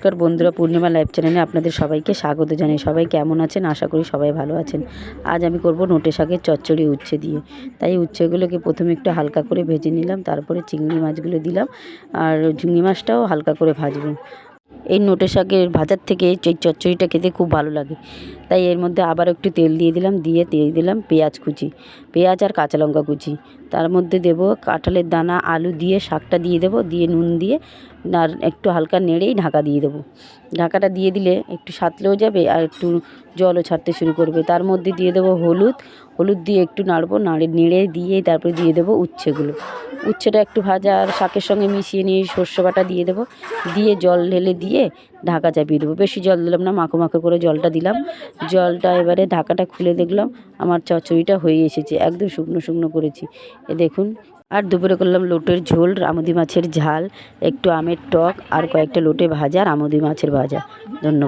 নমস্কার বন্ধুরা, পূর্ণিমা লাইভ চ্যানেলে আপনাদের সবাইকে স্বাগত জানাই। সবাই কেমন আছেন? আশা করি সবাই ভালো আছেন। আজ আমি করব নোটে শাকের চচ্চড়ি উচ্ছে দিয়ে। তাই উচ্ছেগুলোকে প্রথমে একটু হালকা করে ভেজে নিলাম, তারপরে চিংড়ি মাছগুলো দিলাম, আর চিংড়ি মাছটাও হালকা করে ভাজবো। এই নোটে শাকের ভাজার থেকে এই চচ্চড়িটা খেতে খুব ভালো লাগে। তাই এর মধ্যে আবার একটু তেল দিয়ে দিলাম, দিয়ে দিয়ে দিলাম পেঁয়াজ কুচি, পেঁয়াজ আর কাঁচা লঙ্কা কুচি। তার মধ্যে দেব কাঁঠালের দানা, আলু দিয়ে শাকটা দিয়ে দেবো, দিয়ে নুন দিয়ে, আর একটু হালকা নেড়েই ঢাকা দিয়ে দেবো। ঢাকাটা দিয়ে দিলে একটু সাতলেও যাবে আর একটু জলও ছাড়তে শুরু করবে। তার মধ্যে দিয়ে দেবো হলুদ। হলুদ দিয়ে একটু নাড়বো, নাড়ে, নেড়ে দিয়ে তারপরে দিয়ে দেবো উচ্ছেগুলো। উচ্ছেটা একটু ভাজা আর শাকের সঙ্গে মিশিয়ে নিয়ে সর্ষে বাটা দিয়ে দেবো। দিয়ে জল ঢেলে দিয়ে ঢাকা চাপিয়ে দেবো। বেশি জল দিলাম না, মাখো মাখো করে জলটা দিলাম। জলটা এবারে ঢাকাটা খুলে দেখলাম, আমার চচ্চড়িটা হয়ে এসেছে, একদম শুকনো শুকনো করেছি। এ দেখুন, আর দুপুরে করলাম লোটের ঝোল আমুদি মাছের ঝাল, একটু আমের টক আর কয়েকটা লোটে ভাজা আর আমুদি মাছের ভাজা ধন্যবাদ।